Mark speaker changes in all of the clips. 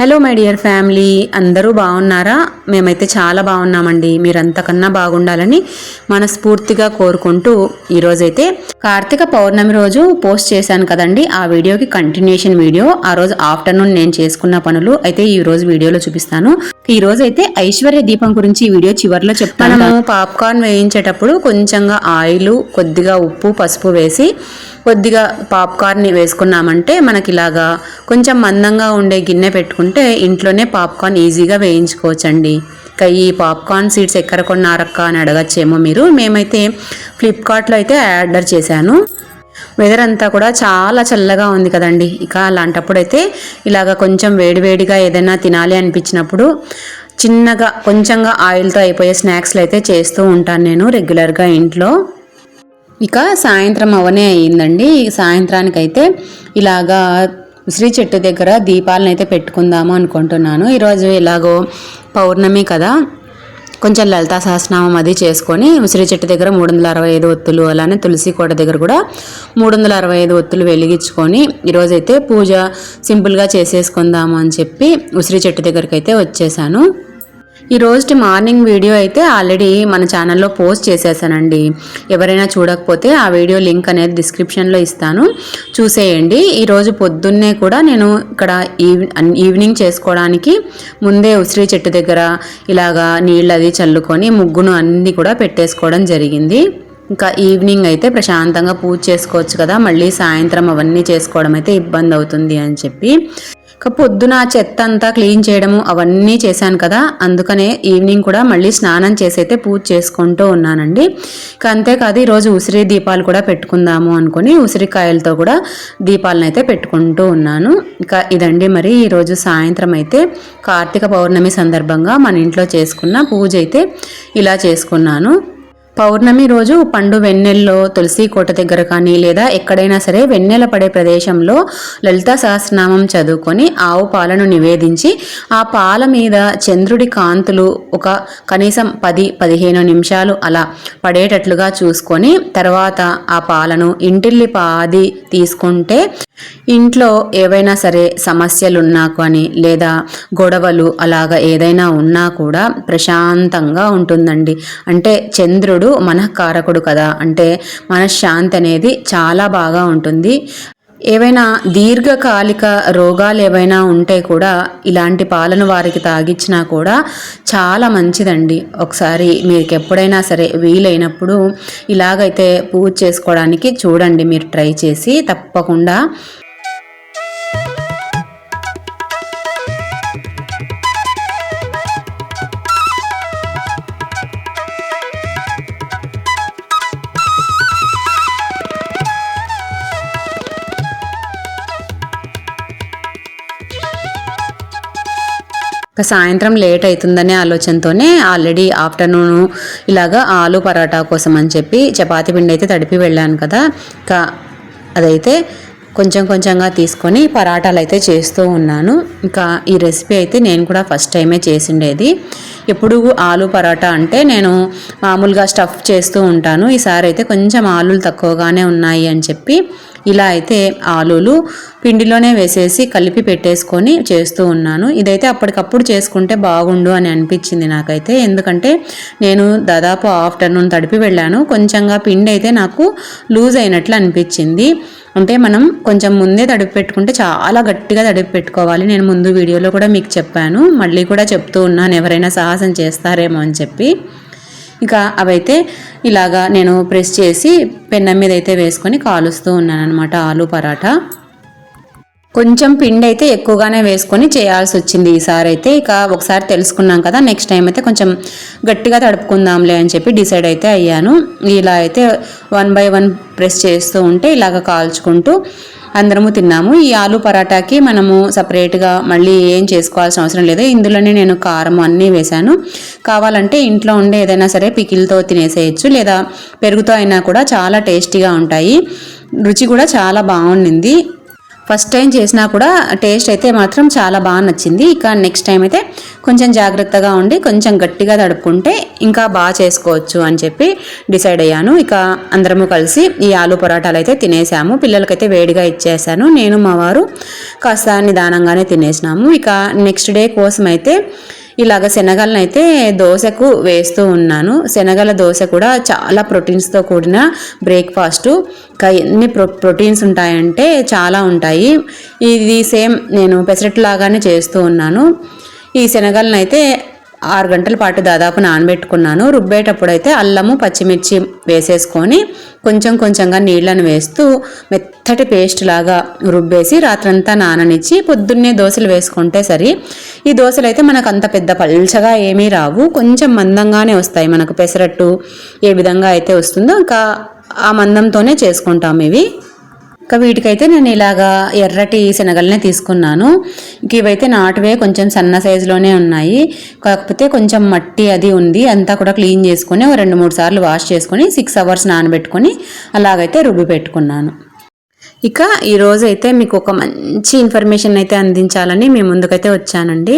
Speaker 1: Hello my dear family. అందరూ బాగున్నారా? మేమైతే చాలా బాగున్నామండి. మీరంతకన్నా బాగుండాలని మనస్ఫూర్తిగా కోరుకుంటూ ఈరోజైతే కార్తీక పౌర్ణమి రోజు పోస్ట్ చేశాను కదండి. ఆ వీడియోకి కంటిన్యూషన్ వీడియో. ఆ రోజు ఆఫ్టర్నూన్ నేను చేసుకున్న పనులు అయితే ఈ రోజు వీడియోలో చూపిస్తాను. ఈ రోజు అయితే ఐశ్వర్య దీపం గురించి ఈ వీడియో చివరిలో చెప్తాను. మనము పాప్కార్న్ వేయించేటప్పుడు కొంచెంగా ఆయిల్ కొద్దిగా ఉప్పు పసుపు వేసి కొద్దిగా పాప్కార్న్ని వేసుకున్నామంటే మనకి ఇలాగా కొంచెం మందంగా ఉండే గిన్నె అంటే ఇంట్లోనే పాప్కార్న్ ఈజీగా వేయించుకోవచ్చండి. ఇంకా ఈ పాప్కార్న్ సీడ్స్ ఎక్కడ కొన్నారక్క అని అడగచ్చేమో మీరు. మేమైతే ఫ్లిప్కార్ట్లో అయితే ఆర్డర్ చేశాను. వెదర్ అంతా కూడా చాలా చల్లగా ఉంది కదండి. ఇక అలాంటప్పుడు అయితే ఇలాగ కొంచెం వేడివేడిగా ఏదైనా తినాలి అనిపించినప్పుడు చిన్నగా కొంచెంగా ఆయిల్తో అయిపోయే స్నాక్స్లు అయితే చేస్తూ ఉంటాను నేను రెగ్యులర్గా ఇంట్లో. ఇక సాయంత్రం అవనే అయ్యిందండి. సాయంత్రానికైతే ఇలాగా ఉసిరి చెట్టు దగ్గర దీపాలను అయితే పెట్టుకుందాము అనుకుంటున్నాను. ఈరోజు ఇలాగో పౌర్ణమి కదా. కొంచెం లలితా సహస్రనామం అది చేసుకొని ఉసిరి చెట్టు దగ్గర మూడు వందల అరవై ఐదు ఒత్తులు అలానే తులసి కోట దగ్గర కూడా మూడు వందల అరవై ఐదు ఒత్తులు వెలిగించుకొని ఈరోజైతే పూజ సింపుల్గా చేసేసుకుందాము అని చెప్పి ఉసిరి చెట్టు దగ్గరికి అయితే వచ్చేసాను. ఈ రోజు మార్నింగ్ వీడియో అయితే ఆల్రెడీ మన ఛానల్లో పోస్ట్ చేసేసానండి. ఎవరైనా చూడకపోతే ఆ వీడియో లింక్ అనేది డిస్క్రిప్షన్లో ఇస్తాను. చూసేయండి. ఈరోజు పొద్దున్నే కూడా నేను ఇక్కడ ఈవినింగ్ చేసుకోవడానికి ముందే ఉసిరి చెట్టు దగ్గర ఇలాగా నీళ్ళు అది చల్లుకొని ముగ్గును అన్నీ కూడా పెట్టేసుకోవడం జరిగింది. ఇంకా ఈవినింగ్ అయితే ప్రశాంతంగా పూజ చేసుకోవచ్చు కదా. మళ్ళీ సాయంత్రం అవన్నీ చేసుకోవడం అయితే ఇబ్బంది అవుతుంది అని చెప్పి. పొద్దున చెత్త అంతా క్లీన్ చేయడము అవన్నీ చేశాను కదా అందుకనే ఈవినింగ్ కూడా మళ్ళీ స్నానం చేసి అయితే పూజ చేసుకుంటూ ఉన్నానండి. ఇక అంతేకాదు ఈరోజు ఉసిరి దీపాలు కూడా పెట్టుకుందాము అనుకుని ఉసిరికాయలతో కూడా దీపాలను అయితే పెట్టుకుంటూ ఉన్నాను. ఇక ఇదండి మరి ఈరోజు సాయంత్రం అయితే కార్తీక పౌర్ణమి సందర్భంగా మన ఇంట్లో చేసుకున్న పూజ అయితే ఇలా చేసుకున్నాను. పౌర్ణమి రోజు పండు వెన్నెల్లో తులసి కోట దగ్గర కానీ లేదా ఎక్కడైనా సరే వెన్నెల పడే ప్రదేశంలో లలితా సహస్రనామం చదువుకొని ఆవు పాలను నివేదించి ఆ పాల మీద చంద్రుడి కాంతులు ఒక కనీసం పది పదిహేను నిమిషాలు అలా పడేటట్లుగా చూసుకొని తర్వాత ఆ పాలను ఇంటిల్లి పాది తీసుకుంటే ఇంట్లో ఏవైనా సరే సమస్యలున్నా కానీ లేదా గొడవలు అలాగా ఏదైనా ఉన్నా కూడా ప్రశాంతంగా ఉంటుందండి. అంటే చంద్రుడు మనఃకారకుడు కదా అంటే మనశ్శాంతి అనేది చాలా బాగా ఉంటుంది. ఏవైనా దీర్ఘకాలిక రోగాలు ఏవైనా ఉంటే కూడా ఇలాంటి పాలను వారికి తాగించినా కూడా చాలా మంచిదండి. ఒకసారి మీకు ఎప్పుడైనా సరే వీలైనప్పుడు ఇలాగైతే పూజ చేసుకోవడానికి చూడండి మీరు ట్రై చేసి తప్పకుండా ఇక సాయంత్రం లేట్ అవుతుందనే ఆలోచనతోనే ఆల్రెడీ ఆఫ్టర్నూన్ ఇలాగా ఆలు పరాటా కోసం అని చెప్పి చపాతీ పిండి అయితే తడిపి వెళ్ళాను కదా. ఇక అదైతే కొంచెం కొంచెంగా తీసుకొని పరాటాలు అయితే చేస్తూ ఉన్నాను. ఇంకా ఈ రెసిపీ అయితే నేను కూడా ఫస్ట్ టైమే చేసిండేది. ఎప్పుడు ఆలు పరాటా అంటే నేను మామూలుగా స్టఫ్ చేస్తూ ఉంటాను. ఈసారి అయితే కొంచెం ఆలులు తక్కువగానే ఉన్నాయి అని చెప్పి ఇలా అయితే ఆలూలు పిండిలోనే వేసేసి కలిపి పెట్టేసుకొని చేస్తూ ఉన్నాను. ఇదైతే అప్పటికప్పుడు చేసుకుంటే బాగుండు అని అనిపించింది నాకైతే. ఎందుకంటే నేను దాదాపు ఆఫ్టర్నూన్ తడిపి వెళ్ళాను. కొంచెంగా పిండి అయితే నాకు లూజ్ అయినట్లు అనిపించింది. అంటే మనం కొంచెం ముందే తడిపి పెట్టుకుంటే చాలా గట్టిగా తడిపి పెట్టుకోవాలి. నేను ముందు వీడియోలో కూడా మీకు చెప్పాను. మళ్ళీ కూడా చెప్తూ ఉన్నాను ఎవరైనా సాహసం చేస్తారేమో అని చెప్పి. ఇక అవైతే ఇలాగా నేను ప్రెస్ చేసి పెన్నం మీద అయితే వేసుకొని కాలుస్తూ ఉన్నాను అనమాట ఆలు పరాటా. కొంచెం పిండి అయితే ఎక్కువగానే వేసుకొని చేయాల్సి వచ్చింది ఈసారి అయితే. ఇక ఒకసారి తెలుసుకున్నాం కదా నెక్స్ట్ టైం అయితే కొంచెం గట్టిగా తడుపుకుందాంలే అని చెప్పి డిసైడ్ అయితే అయ్యాను. ఇలా అయితే వన్ బై వన్ ప్రెస్ చేస్తూ ఉంటే ఇలాగ కాల్చుకుంటూ అందరము తిన్నాము. ఈ ఆలు పరాటాకి మనము సపరేట్గా మళ్ళీ ఏం చేసుకోవాల్సిన అవసరం లేదు. ఇందులోనే నేను కారం అన్నీ వేశాను. కావాలంటే ఇంట్లో ఉండే ఏదైనా సరే పికిల్తో తినేసేయచ్చు. లేదా పెరుగుతో అయినా కూడా చాలా టేస్టీగా ఉంటాయి. రుచి కూడా చాలా బాగుండింది. ఫస్ట్ టైం చేసినా కూడా టేస్ట్ అయితే మాత్రం చాలా బాగా నచ్చింది. ఇక నెక్స్ట్ టైం అయితే కొంచెం జాగ్రత్తగా ఉండి కొంచెం గట్టిగా తడుపుకుంటే ఇంకా బాగా చేసుకోవచ్చు అని చెప్పి డిసైడ్ అయ్యాను. ఇక అందరము కలిసి ఈ ఆలు పరాటాలు అయితే తినేసాము. పిల్లలకైతే వేడిగా ఇచ్చేసాను. నేను మా వారు కాస్త నిదానంగానే తినేసినాము. ఇక నెక్స్ట్ డే కోసం అయితే ఇలాగ శనగలను అయితే దోశకు వేస్తూ ఉన్నాను. శనగల దోశ కూడా చాలా ప్రోటీన్స్తో కూడిన బ్రేక్ఫాస్ట్. ఇంకా ఎన్ని ప్రో ప్రోటీన్స్ ఉంటాయంటే చాలా ఉంటాయి. ఇది సేమ్ నేను పెసరట్ లాగానే చేస్తూ ఉన్నాను. ఈ శనగలను అయితే ఆరు గంటల పాటు దాదాపు నానబెట్టుకున్నాను. రుబ్బేటప్పుడు అయితే అల్లము పచ్చిమిర్చి వేసేసుకొని కొంచెం కొంచెంగా నీళ్ళను వేస్తూ మెత్తటి పేస్ట్ లాగా రుబ్బేసి రాత్రంతా నాననిచ్చి పొద్దున్నే దోశలు వేసుకుంటే సరి. ఈ దోశలు అయితే మనకు అంత పెద్ద పల్చగా ఏమీ రావు. కొంచెం మందంగానే వస్తాయి. మనకు పెసరట్టు ఏ విధంగా అయితే వస్తుందో ఇంకా ఆ మందంతోనే చేసుకుంటాం ఇవి. ఇంకా వీటికైతే నేను ఇలాగా ఎర్రటి శనగలనే తీసుకున్నాను. ఇంక ఇవైతే నాటువే కొంచెం సన్న సైజులోనే ఉన్నాయి. కాకపోతే కొంచెం మట్టి అది ఉంది. అంతా కూడా క్లీన్ చేసుకొని ఒక రెండు మూడు సార్లు వాష్ చేసుకొని సిక్స్ అవర్స్ నానబెట్టుకొని అలాగైతే రుబ్బి పెట్టుకున్నాను. ఇక ఈరోజు అయితే మీకు ఒక మంచి ఇన్ఫర్మేషన్ అయితే అందించాలని మీ ముందుకైతే వచ్చానండి.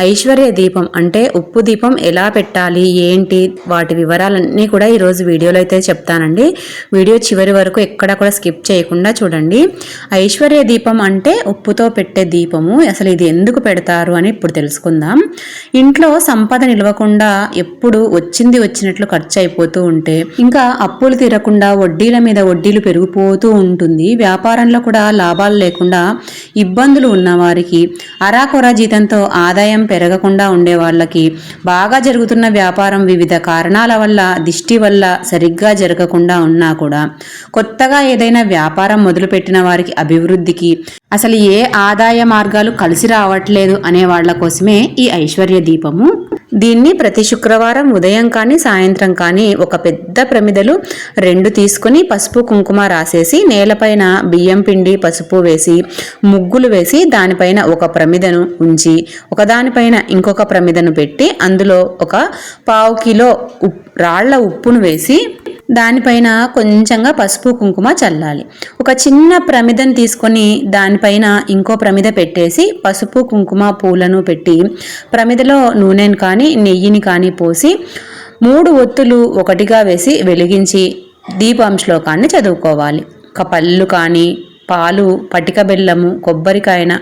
Speaker 1: ఐశ్వర్య దీపం అంటే ఉప్పు దీపం ఎలా పెట్టాలి ఏంటి వాటి వివరాలన్నీ కూడా ఈరోజు వీడియోలో అయితే చెప్తానండి. వీడియో చివరి వరకు ఎక్కడ కూడా స్కిప్ చేయకుండా చూడండి. ఐశ్వర్య దీపం అంటే ఉప్పుతో పెట్టే దీపము. అసలు ఇది ఎందుకు పెడతారు అని ఇప్పుడు తెలుసుకుందాం. ఇంట్లో సంపద నిలవకుండా ఎప్పుడు వచ్చింది వచ్చినట్లు ఖర్చు అయిపోతూ ఉంటే ఇంకా అప్పులు తీరకుండా వడ్డీల మీద వడ్డీలు పెరిగిపోతూ ఉంటుంది. వ్యాపారంలో కూడా లాభాలు లేకుండా ఇబ్బందులు ఉన్న వారికి అరాకొర జీతంతో ఆదాయం పెరగకుండా ఉండే వాళ్ళకి బాగా జరుగుతున్న వ్యాపారం వివిధ కారణాల వల్ల దిష్టి వల్ల సరిగ్గా జరగకుండా ఉన్నా కూడా కొత్తగా ఏదైనా వ్యాపారం మొదలుపెట్టిన వారికి అభివృద్ధికి అసలు ఏ ఆదాయ మార్గాలు కలిసి రావట్లేదు అనే వాళ్ళ కోసమే ఈ ఐశ్వర్య దీపము. దీన్ని ప్రతి శుక్రవారం ఉదయం కానీ సాయంత్రం కానీ ఒక పెద్ద ప్రమిదలు రెండు తీసుకుని పసుపు కుంకుమ రాసేసి నేలపైన బియ్యం పిండి పసుపు వేసి ముగ్గులు వేసి దానిపైన ఒక ప్రమిదను ఉంచి ఒకదానిపైన ఇంకొక ప్రమిదను పెట్టి అందులో ఒక పావు కిలో ఉప్ రాళ్ళ ఉప్పును వేసి దానిపైన కొంచెంగా పసుపు కుంకుమ చల్లాలి. ఒక చిన్న ప్రమిదను తీసుకొని దానిపైన ఇంకో ప్రమిద పెట్టేసి పసుపు కుంకుమ పూలను పెట్టి ప్రమిదలో నూనెను కానీ నెయ్యిని కానీ పోసి మూడు ఒత్తులు ఒకటిగా వేసి వెలిగించి దీపం శ్లోకాన్ని చదువుకోవాలి. ఒక పళ్ళు కానీ పాలు పటిక బెల్లము కొబ్బరికాయన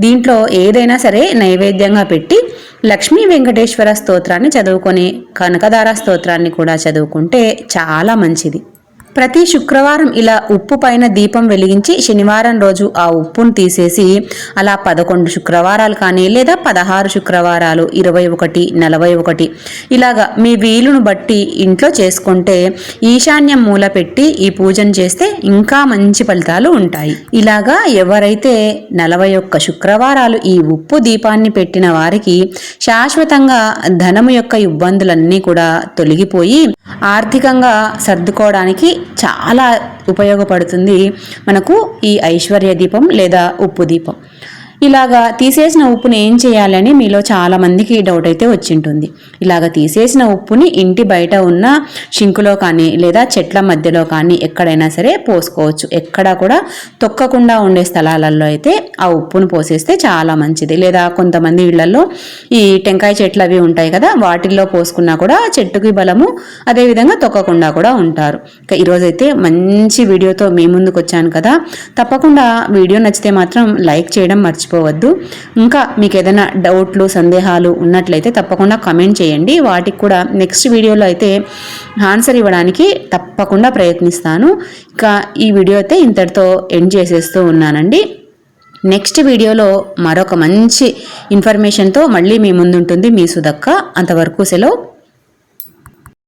Speaker 1: దీంట్లో ఏదైనా సరే నైవేద్యంగా పెట్టి లక్ష్మీ వెంకటేశ్వర స్తోత్రాన్ని చదువుకొని కనకదార స్తోత్రాన్ని కూడా చదువుకుంటే చాలా మంచిది. ప్రతి శుక్రవారం ఇలా ఉప్పు పైన దీపం వెలిగించి శనివారం రోజు ఆ ఉప్పును తీసేసి అలా పదకొండు శుక్రవారాలు కానీ లేదా పదహారు శుక్రవారాలు ఇరవై ఒకటి నలభై ఒకటి ఇలాగా మీ వీలును బట్టి ఇంట్లో చేసుకుంటే ఈశాన్యం మూల పెట్టి ఈ పూజను చేస్తే ఇంకా మంచి ఫలితాలు ఉంటాయి. ఇలాగా ఎవరైతే నలభై ఒక్క శుక్రవారాలు ఈ ఉప్పు దీపాన్ని పెట్టిన వారికి శాశ్వతంగా ధనము యొక్క ఇబ్బందులన్నీ కూడా తొలగిపోయి ఆర్థికంగా సర్దుకోవడానికి చాలా ఉపయోగపడుతుంది. మనకు ఈ ఐశ్వర్య దీపం లేదా ఉప్పు దీపం. ఇలాగా తీసేసిన ఉప్పుని ఏం చేయాలని మీలో చాలామందికి డౌట్ అయితే వచ్చింటుంది. ఇలాగ తీసేసిన ఉప్పుని ఇంటి బయట ఉన్న షింకులో కానీ లేదా చెట్ల మధ్యలో కానీ ఎక్కడైనా సరే పోసుకోవచ్చు. ఎక్కడా కూడా తొక్కకుండా ఉండే స్థలాలలో అయితే ఆ ఉప్పును పోసేస్తే చాలా మంచిది. లేదా కొంతమంది ఇళ్ళలో ఈ టెంకాయ చెట్లు అవి ఉంటాయి కదా వాటిల్లో పోసుకున్నా కూడా చెట్టుకి బలము అదేవిధంగా తొక్కకుండా కూడా ఉంటారు. ఇక ఈరోజైతే మంచి వీడియోతో మీ ముందుకు వచ్చాను కదా. తప్పకుండా వీడియో నచ్చితే మాత్రం లైక్ చేయడం మర్చిపో మర్చిపోవద్దు. ఇంకా మీకు ఏదైనా డౌట్లు సందేహాలు ఉన్నట్లయితే తప్పకుండా కమెంట్ చేయండి. వాటికి కూడా నెక్స్ట్ వీడియోలో అయితే ఆన్సర్ ఇవ్వడానికి తప్పకుండా ప్రయత్నిస్తాను. ఇంకా ఈ వీడియో అయితే ఇంతటితో ఎండ్ చేసేస్తూ ఉన్నానండి. నెక్స్ట్ వీడియోలో మరొక మంచి ఇన్ఫర్మేషన్తో మళ్ళీ మీ ముందుంటుంది మీ సుదక్క. అంతవరకు సెలవు.